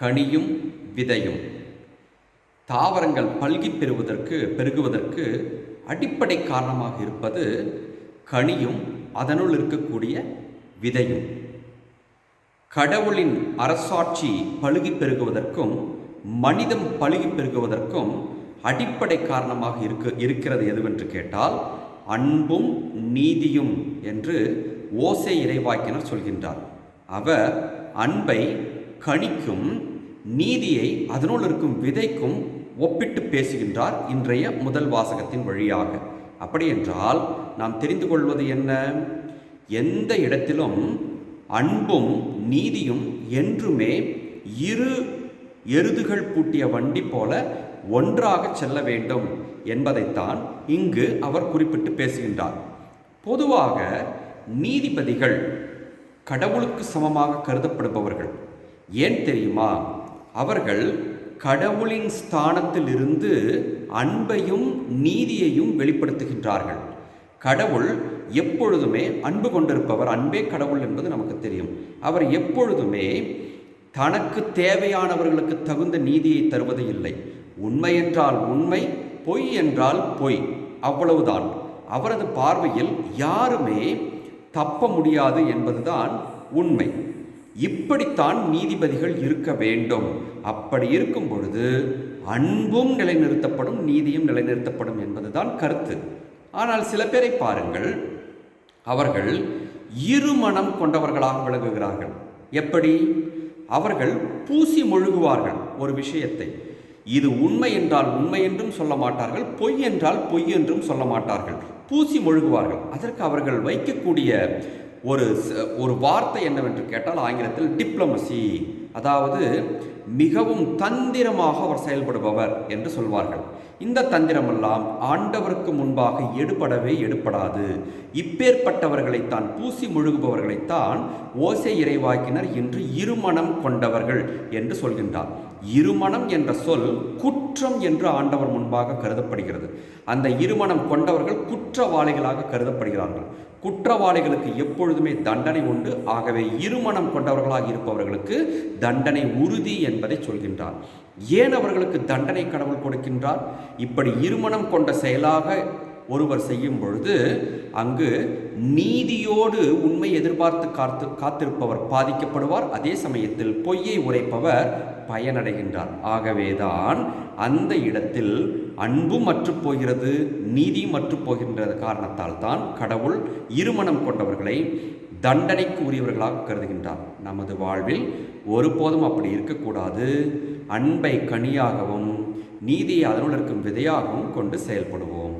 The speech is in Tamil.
கனியும் விதையும். தாவரங்கள் பல்கி பெறுவதற்கு பெருகுவதற்கு அடிப்படை காரணமாக இருப்பது கனியும் அதனுள் இருக்கக்கூடிய விதையும். கடவுளின் அரசாட்சி பழுகி பெருகுவதற்கும் மனிதம் பழுகி பெருகுவதற்கும் அடிப்படை காரணமாக இருக்க இருக்கிறது எதுவென்று கேட்டால் அன்பும் நீதியும் என்று ஓசை இறைவாக்கினர் சொல்கின்றார். அவர் அன்பை கணிக்கும் நீதியை அதனுள் இருக்கும் விதைக்கும் ஒப்பிட்டு பேசுகின்றார் இன்றைய முதல் வாசகத்தின் வழியாக. அப்படியென்றால் நாம் தெரிந்து கொள்வது என்ன? எந்த இடத்திலும் அன்பும் நீதியும் என்றுமே இரு எருதுகள் பூட்டிய வண்டி போல ஒன்றாக செல்ல வேண்டும் என்பதைத்தான் இங்கு அவர் குறிப்பிட்டு பேசுகின்றார். பொதுவாக நீதிபதிகள் கடவுளுக்கு சமமாக கருதப்படுபவர்கள். ஏன் தெரியுமா? அவர்கள் கடவுளின் ஸ்தானத்திலிருந்து அன்பையும் நீதியையும் வெளிப்படுத்துகின்றார்கள். கடவுள் எப்பொழுதுமே அன்பு கொண்டிருப்பவர் அன்பே கடவுள் என்பது நமக்கு தெரியும். அவர் எப்பொழுதுமே தனக்கு தேவையானவர்களுக்கு தகுந்த நீதியை தருவது இல்லை. உண்மை என்றால் உண்மை பொய் என்றால் பொய். அவ்வளவுதான். அவரது பார்வையில் யாருமே தப்ப முடியாது என்பதுதான் உண்மை. இப்படித்தான் நீதிபதிகள் இருக்க வேண்டும். அப்படி இருக்கும் பொழுது அன்பும் நிலைநிறுத்தப்படும் நீதியும் நிலைநிறுத்தப்படும் என்பதுதான் கருத்து. ஆனால் சில பேரை பாருங்கள். அவர்கள் இருமணம் கொண்டவர்களாக விளங்குகிறார்கள். எப்படி? அவர்கள் பூசி மொழுகுவார்கள் ஒரு விஷயத்தை. இது உண்மை என்றால் உண்மை என்றும் சொல்ல மாட்டார்கள் பொய் என்றால் பொய் என்றும் சொல்ல மாட்டார்கள். பூசி மொழுகுவார்கள். அதற்கு அவர்கள் வைக்கக்கூடிய ஒரு ஒரு வார்த்தை என்னவென்று கேட்டால் ஆங்கிலத்தில் டிப்ளமசி அதாவது மிகவும் தந்திரமாக அவர் செயல்படுபவர் என்று சொல்வார்கள். இந்த தந்திரமெல்லாம் ஆண்டவருக்கு முன்பாக எடுபடவே எடுபடாது. இப்பேற்பட்டவர்களைத்தான் பூசி முழுகுபவர்களைத்தான் ஓசை இறைவாக்கினர் இன்று இருமணம் கொண்டவர்கள் என்று சொல்கின்றார். இருமணம் என்ற சொல் குற்றம் என்று ஆண்டவர் முன்பாக கருதப்படுகிறது. அந்த இருமணம் கொண்டவர்கள் குற்றவாளிகளாக கருதப்படுகிறார்கள். குற்றவாளிகளுக்கு எப்பொழுதுமே தண்டனை உண்டு. ஆகவே இருமணம் கொண்டவர்களாக இருப்பவர்களுக்கு தண்டனை உறுதி என்பதை சொல்கின்றார். ஏன் அவர்களுக்கு தண்டனை கடவுள் கொடுக்கின்றார்? இப்படி இருமணம் கொண்ட செயலாக ஒருவர் செய்யும் பொழுது அங்கு நீதியோடு உண்மை எதிர்பார்த்து காத்து காத்திருப்பவர் பாதிக்கப்படுவார். அதே சமயத்தில் பொய்யை உரைப்பவர் பயனடைகின்றார். ஆகவேதான் அந்த இடத்தில் அன்பும் மற்று போகிறது நீதி மற்று போகின்ற காரணத்தால் தான் கடவுள் இருமணம் கொண்டவர்களை தண்டனைக்கு உரியவர்களாக கருதுகின்றார். நமது வாழ்வில் ஒருபோதும் அப்படி இருக்கக்கூடாது. அன்பை கனியாகவும் நீதியை அதனுள் இருக்கும் விதையாகவும் கொண்டு செயல்படுவோம்.